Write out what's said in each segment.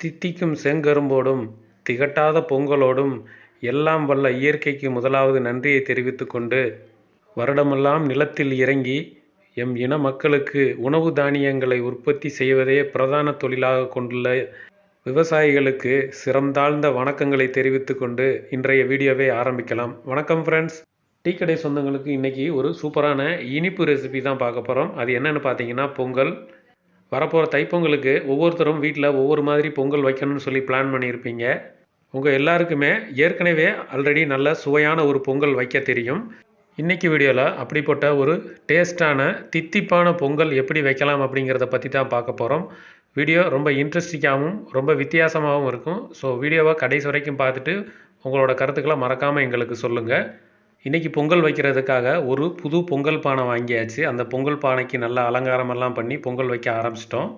தித்திக்கும் செங்கரும்போடும் திகட்டாத பொங்கலோடும் எல்லாம் வல்ல இயற்கைக்கு முதலாவது நன்றியை தெரிவித்துக்கொண்டு வருடமெல்லாம் நிலத்தில் இறங்கி எம் இன மக்களுக்கு உணவு தானியங்களை உற்பத்தி செய்வதே பிரதான தொழிலாக கொண்டுள்ள விவசாயிகளுக்கு சிறந்தாழ்ந்த வணக்கங்களை தெரிவித்துக்கொண்டு இன்றைய வீடியோவை ஆரம்பிக்கலாம். வணக்கம் ஃப்ரெண்ட்ஸ் டீ கடை சொந்தங்களுக்கு இன்றைக்கி ஒரு சூப்பரான இனிப்பு ரெசிபி தான் பார்க்க போகிறோம் அது என்னென்னு பார்த்தீங்கன்னா பொங்கல் வரப்போகிற தைப்பொங்கலுக்கு ஒவ்வொருத்தரும் வீட்டில் ஒவ்வொரு மாதிரி பொங்கல் வைக்கணும்னு சொல்லி பிளான் பண்ணியிருப்பீங்க. உங்கள் எல்லாருக்குமே ஏற்கனவே ஆல்ரெடி நல்ல சுவையான ஒரு பொங்கல் வைக்க தெரியும். இன்றைக்கி வீடியோவில் அப்படிப்பட்ட ஒரு டேஸ்டான தித்திப்பான பொங்கல் எப்படி வைக்கலாம் அப்படிங்கிறத பற்றி தான் பார்க்க போகிறோம் வீடியோ ரொம்ப இன்ட்ரெஸ்டிங்காகவும் ரொம்ப வித்தியாசமாகவும் இருக்கும். ஸோ வீடியோவை கடைசி வரைக்கும் பார்த்துட்டு உங்களோட கருத்துக்களை மறக்காமல் எங்களுக்கு சொல்லுங்கள் இன்றைக்கி பொங்கல் வைக்கிறதுக்காக ஒரு புது பொங்கல் பானை வாங்கியாச்சு. அந்த பொங்கல் பானைக்கு நல்லா அலங்காரமெல்லாம் பண்ணி பொங்கல் வைக்க ஆரம்பிச்சிட்டோம்.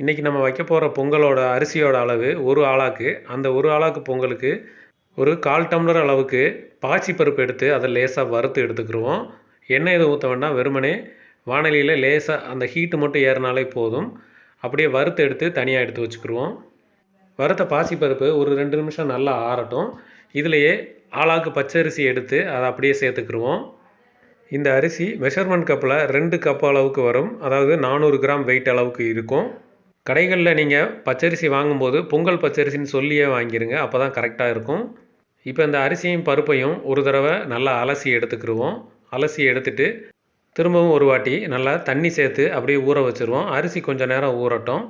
இன்றைக்கி நம்ம வைக்க போகிற பொங்கலோட அரிசியோட அளவு ஒரு ஆளாக்கு. அந்த ஒரு ஆளாக்கு பொங்கலுக்கு ஒரு கால் டம்ளர் அளவுக்கு பாச்சி பருப்பு எடுத்து அதை லேசாக வறுத்து எடுத்துக்கிடுவோம் எண்ணெய் எதுவும் ஊற்ற வேண்டாம். வெறுமனே வானலியில் லேசாக அந்த ஹீட்டு மட்டும் ஏறினாலே போதும். அப்படியே வறுத்து எடுத்து தனியாக எடுத்து வச்சுக்கிடுவோம் வறுத்த பாசிப்பருப்பு ஒரு ரெண்டு நிமிஷம் நல்லா ஆறட்டும். இதுலேயே ஆளாக்கு பச்சரிசி எடுத்து அதை அப்படியே சேர்த்துக்கிடுவோம் இந்த அரிசி மெஷர்மெண்ட் கப்பில் ரெண்டு கப் அளவுக்கு வரும். அதாவது நானூறு கிராம் வெயிட் அளவுக்கு இருக்கும். கடைகளில் நீங்கள் பச்சரிசி வாங்கும்போது பொங்கல் பச்சரிசின்னு சொல்லியே வாங்கிடுங்க அப்போ தான் கரெக்டாக இருக்கும். இப்போ இந்த அரிசியும் பருப்பையும் ஒரு தடவை நல்லா அலசி எடுத்துக்கிடுவோம் அலசி எடுத்துட்டு திரும்பவும் ஒரு வாட்டி நல்லா தண்ணி சேர்த்து அப்படியே ஊற வச்சுருவோம். அரிசி கொஞ்சம் நேரம் ஊறட்டும்.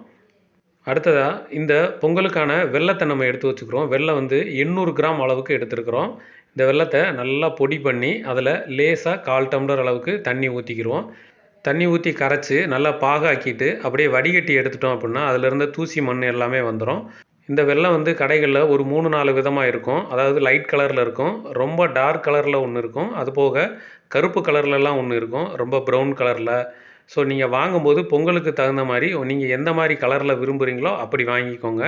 அடுத்ததாக இந்த பொங்கலுக்கான வெள்ளத்தை நம்ம எடுத்து வச்சுக்கிறோம். வெள்ளை வந்து எண்ணூறு கிராம் அளவுக்கு எடுத்துருக்குறோம். இந்த வெள்ளத்தை நல்லா பொடி பண்ணி அதில் லேசாக கால் டம்ளர் அளவுக்கு தண்ணி ஊற்றிக்கிறோம் தண்ணி ஊற்றி கரைச்சி நல்லா பாகாக்கிட்டு அப்படியே வடிகட்டி எடுத்துட்டோம் அப்படின்னா அதிலிருந்து தூசி மண் எல்லாமே வந்துடும் இந்த வெள்ளம் வந்து கடைகளில் ஒரு மூணு நாலு விதமாக இருக்கும். அதாவது லைட் கலரில் இருக்கும் ரொம்ப டார்க் கலரில் ஒன்று இருக்கும். அது போக கருப்பு கலர்லலாம் ஒன்று இருக்கும். ரொம்ப ப்ரௌன் கலரில் ஸோ நீங்கள் வாங்கும்போது பொங்கலுக்கு தகுந்த மாதிரி நீங்கள் எந்த மாதிரி கலரில் விரும்புகிறீங்களோ அப்படி வாங்கிக்கோங்க.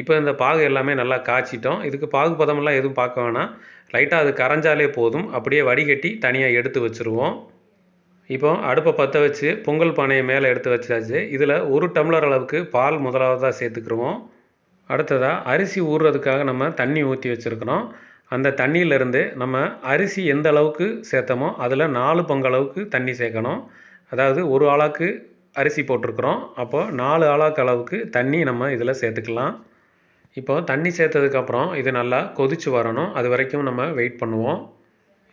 இப்போ இந்த பாகு எல்லாமே நல்லா காய்ச்சிட்டோம். இதுக்கு பாகு பதமெல்லாம் எதுவும் பார்க்க வேணாம். லைட்டாக அது கரைஞ்சாலே போதும். அப்படியே வடிகட்டி தனியாக எடுத்து வச்சுருவோம். இப்போ அடுப்பை பற்ற வச்சு பொங்கல் பானையை மேலே எடுத்து வச்சாச்சு. இதில் ஒரு டம்ளர் அளவுக்கு பால் முதலாவதாக சேர்த்துக்கிருவோம். அடுத்ததாக அரிசி ஊறுறதுக்காக நம்ம தண்ணி ஊற்றி வச்சுருக்கிறோம். அந்த தண்ணியிலேருந்து நம்ம அரிசி எந்த அளவுக்கு சேர்த்தோமோ அதில் நாலு பங்கு அளவுக்கு தண்ணி சேர்க்கணும். அதாவது ஒரு ஆளாக்கு அரிசி போட்டிருக்கிறோம். அப்போ நாலு ஆளாக்கு அளவுக்கு தண்ணி நம்ம இதில் சேர்த்துக்கலாம். இப்போ தண்ணி சேர்த்ததுக்கப்புறம் இது நல்லா கொதித்து வரணும். அது வரைக்கும் நம்ம வெயிட் பண்ணுவோம்.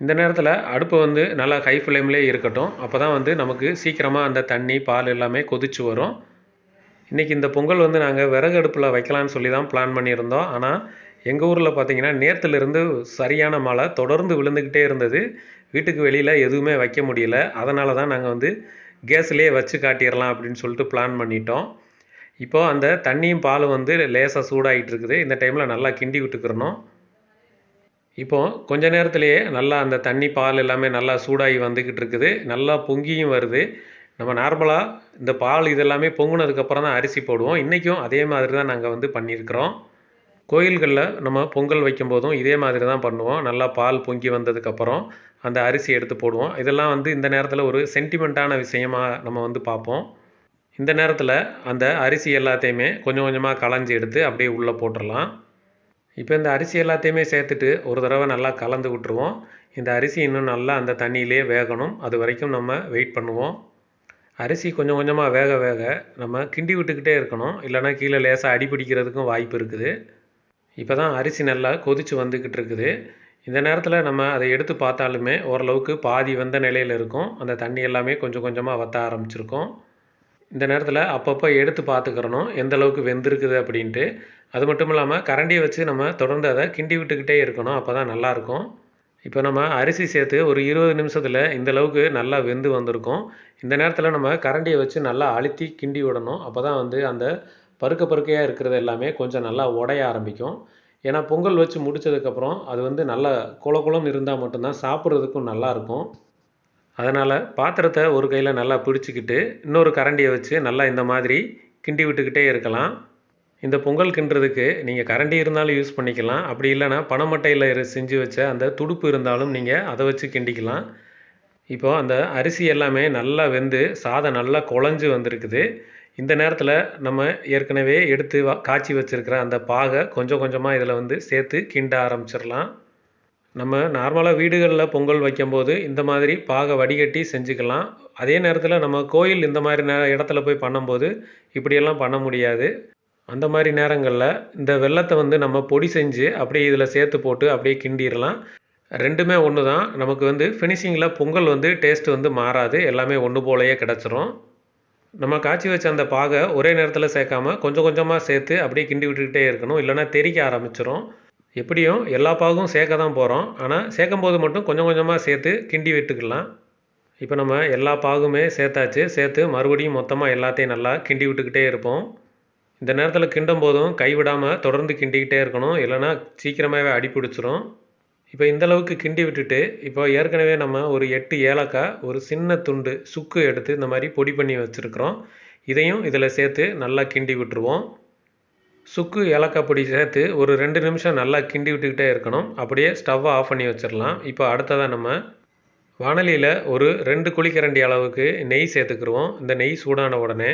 இந்த நேரத்தில் அடுப்பு வந்து நல்லா ஹை ஃப்ளேம்லேயே இருக்கட்டும். அப்போ தான் வந்து நமக்கு சீக்கிரமாக அந்த தண்ணி பால் எல்லாமே கொதிச்சு வரும். இன்றைக்கி இந்த பொங்கல் வந்து நாங்கள் விறகு அடுப்பில் வைக்கலான்னு சொல்லி தான் பிளான் பண்ணியிருந்தோம். ஆனால் எங்கள் ஊரில் பார்த்தீங்கன்னா நேரத்துலேருந்து சரியான மழை தொடர்ந்து விழுந்துக்கிட்டே இருந்தது. வீட்டுக்கு வெளியில் எதுவுமே வைக்க முடியல. அதனால தான் நாங்கள் வந்து கேஸ்லேயே வச்சு காட்டிடலாம் அப்படின்னு சொல்லிட்டு பிளான் பண்ணிட்டோம். இப்போது அந்த தண்ணியும் பாலும் வந்து லேசாக சூடாகிட்டு இருக்குது. இந்த டைமில் நல்லா கிண்டி விட்டுக்கிறணும். இப்போது கொஞ்ச நேரத்துலேயே நல்லா அந்த தண்ணி பால் எல்லாமே நல்லா சூடாகி வந்துக்கிட்டு இருக்குது. நல்லா பொங்கியும் வருது. நம்ம நார்மலாக இந்த பால் இதெல்லாமே பொங்குனதுக்கப்புறம் தான் அரிசி போடுவோம். இன்றைக்கும் அதே மாதிரி தான் நாங்கள் வந்து பண்ணியிருக்கிறோம். கோயில்களில் நம்ம பொங்கல் வைக்கும்போதும் இதே மாதிரி தான் பண்ணுவோம். நல்லா பால் பொங்கி வந்ததுக்கப்புறம் அந்த அரிசி எடுத்து போடுவோம். இதெல்லாம் வந்து இந்த நேரத்தில் ஒரு சென்டிமெண்ட்டான விஷயமாக நம்ம வந்து பார்ப்போம். இந்த நேரத்தில் அந்த அரிசி எல்லாத்தையுமே கொஞ்சம் கொஞ்சமாக களைஞ்சி எடுத்து அப்படியே உள்ளே போட்டுடலாம் இப்போ இந்த அரிசி எல்லாத்தையுமே சேர்த்துட்டு ஒரு தடவை நல்லா கலந்து விட்டுருவோம். இந்த அரிசி இன்னும் நல்லா அந்த தண்ணியிலே வேகணும். அது வரைக்கும் நம்ம வெயிட் பண்ணுவோம். அரிசி கொஞ்சம் கொஞ்சமாக வேக வேக நம்ம கிண்டி விட்டுக்கிட்டே இருக்கணும். இல்லைனா கீழே லேசாக அடி பிடிக்கிறதுக்கும் வாய்ப்பு இருக்குது. இப்போ தான் அரிசி நல்லா கொதித்து வந்துக்கிட்டு இருக்குது. இந்த நேரத்தில் நம்ம அதை எடுத்து பார்த்தாலுமே ஓரளவுக்கு பாதி வந்த நிலையில் இருக்கும். அந்த தண்ணி எல்லாமே கொஞ்சம் கொஞ்சமாக வற்ற ஆரம்பிச்சிருக்கும். இந்த நேரத்தில் அப்பப்போ எடுத்து பார்த்துக்கிறணும். எந்த அளவுக்கு வெந்திருக்குது அப்படின்ட்டு. அது மட்டும் இல்லாமல் கரண்டியை வச்சு நம்ம தொடர்ந்து அதை கிண்டி விட்டுக்கிட்டே இருக்கணும். அப்போ தான் நல்லாயிருக்கும் இப்போ நம்ம அரிசி சேர்த்து ஒரு இருபது நிமிஷத்தில் இந்த அளவுக்கு நல்லா வெந்து வந்திருக்கும். இந்த நேரத்தில் நம்ம கரண்டியை வச்சு நல்லா அழுத்தி கிண்டி விடணும். அப்போ தான் வந்து அந்த பருக்க பருக்கையாக இருக்கிறது எல்லாமே கொஞ்சம் நல்லா உடைய ஆரம்பிக்கும். ஏன்னா பொங்கல் வச்சு முடித்ததுக்கப்புறம் அது வந்து நல்லா குள குளம் இருந்தால் மட்டும்தான் சாப்பிட்றதுக்கும் நல்லாயிருக்கும் அதனால் பாத்திரத்தை ஒரு கையில் நல்லா பிடிச்சிக்கிட்டு இன்னொரு கரண்டியை வச்சு நல்லா இந்த மாதிரி கிண்டி விட்டுக்கிட்டே இருக்கலாம். இந்த பொங்கல் கிண்டுறதுக்கு நீங்கள் கரண்டி இருந்தாலும் யூஸ் பண்ணிக்கலாம். அப்படி இல்லைனா பனைமட்டையில் செஞ்சு வச்ச அந்த துடுப்பு இருந்தாலும் நீங்கள் அதை வச்சு கிண்டிக்கலாம். இப்போது அந்த அரிசி எல்லாமே நல்லா வெந்து சாதம் நல்லா குழஞ்சு வந்திருக்குது. இந்த நேரத்தில் நம்ம ஏற்கனவே எடுத்து வா காய்ச்சி வச்சுருக்கிற அந்த பாகை கொஞ்சம் கொஞ்சமாக இதில் வந்து சேர்த்து கிண்ட ஆரம்பிச்சிடலாம். நம்ம நார்மலாக வீடுகளில் பொங்கல் வைக்கும்போது இந்த மாதிரி பாகை வடிகட்டி செஞ்சுக்கலாம். அதே நேரத்தில் நம்ம கோயில் இந்த மாதிரி நே இடத்துல போய் பண்ணும்போது இப்படியெல்லாம் பண்ண முடியாது. அந்த மாதிரி நேரங்களில் இந்த வெள்ளத்தை வந்து நம்ம பொடி செஞ்சு அப்படியே இதில் சேர்த்து போட்டு அப்படியே கிண்டிடலாம். ரெண்டுமே ஒன்று தான் நமக்கு வந்து ஃபினிஷிங்கில் பொங்கல் வந்து டேஸ்ட் வந்து மாறாது. எல்லாமே ஒன்று போலயே கிடச்சிரும். நம்ம காய்ச்சி வச்ச அந்த பாகை ஒரே நேரத்தில் சேர்க்காம கொஞ்சம் கொஞ்சமாக சேர்த்து அப்படியே கிண்டி விட்டுக்கிட்டே இருக்கணும். இல்லைன்னா தெறிக்க ஆரம்பிச்சிடும் எப்படியும் எல்லா பாகும் சேர்க்க தான் போகிறோம் ஆனால் சேர்க்கும் போது மட்டும் கொஞ்சம் கொஞ்சமாக சேர்த்து கிண்டி விட்டுக்கலாம். இப்போ நம்ம எல்லா பாகுமே சேர்த்தாச்சு. சேர்த்து மறுபடியும் மொத்தமாக எல்லாத்தையும் நல்லா கிண்டி விட்டுக்கிட்டே இருப்போம். இந்த நேரத்தில் கிண்டும் போதும் கைவிடாமல் தொடர்ந்து கிண்டிக்கிட்டே இருக்கணும். இல்லைன்னா சீக்கிரமாகவே அடி பிடிச்சிரும். இப்போ இந்த அளவுக்கு கிண்டி விட்டுட்டு இப்போ ஏற்கனவே நம்ம ஒரு எட்டு ஏலக்காய் ஒரு சின்ன துண்டு சுக்கு எடுத்து இந்த மாதிரி பொடி பண்ணி வச்சுருக்குறோம். இதையும் இதில் சேர்த்து நல்லா கிண்டி விட்டுருவோம். சுக்கு ஏலக்காய் பொடி சேர்த்து ஒரு ரெண்டு நிமிஷம் நல்லா கிண்டி விட்டுக்கிட்டே இருக்கணும். அப்படியே ஸ்டவ்வை ஆஃப் பண்ணி வச்சிடலாம் இப்போ அடுத்ததாக நம்ம வானலியில் ஒரு ரெண்டு குழிக்கரண்டி அளவுக்கு நெய் சேர்த்துக்குருவோம். இந்த நெய் சூடான உடனே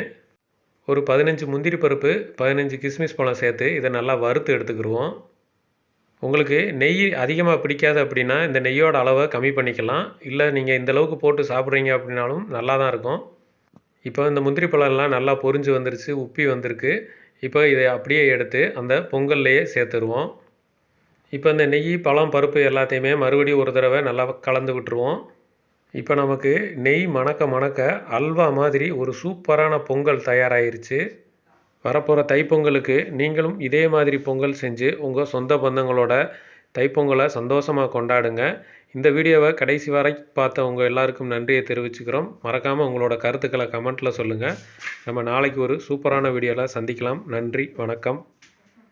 ஒரு பதினஞ்சு முந்திரி பருப்பு பதினஞ்சு கிஸ்மிஸ் பழம் சேர்த்து இதை நல்லா வறுத்து எடுத்துக்கிடுவோம் உங்களுக்கு நெய் அதிகமாக பிடிக்காது அப்படின்னா இந்த நெய்யோட அளவை கம்மி பண்ணிக்கலாம். இல்லை நீங்கள் இந்த அளவுக்கு போட்டு சாப்பிட்றீங்க அப்படின்னாலும் நல்லா தான் இருக்கும். இப்போ இந்த முந்திரி பழம்லாம் நல்லா பொரிஞ்சு வந்துருச்சு உப்பி வந்திருக்கு. இப்போ இதை அப்படியே எடுத்து அந்த பொங்கல்லையே சேர்த்துருவோம். இப்போ இந்த நெய் பழம் பருப்பு எல்லாத்தையுமே மறுபடியும் ஒரு தடவை நல்லா கலந்து விட்டுருவோம். இப்போ நமக்கு நெய் மணக்க மணக்க அல்வா மாதிரி ஒரு சூப்பரான பொங்கல் தயாராகிருச்சு வரப்போகிற தைப்பொங்கலுக்கு நீங்களும் இதே மாதிரி பொங்கல் செஞ்சு உங்கள் சொந்த பந்தங்களோட தைப்பொங்கலை சந்தோஷமாக கொண்டாடுங்க. இந்த வீடியோவை கடைசி வரை பார்த்த உங்கள் எல்லாருக்கும் நன்றியை தெரிவிச்சுக்கிறோம். மறக்காமல் உங்களோட கருத்துக்களை கமெண்ட்டில் சொல்லுங்கள் நம்ம நாளைக்கு ஒரு சூப்பரான வீடியோவில் சந்திக்கலாம். நன்றி வணக்கம்.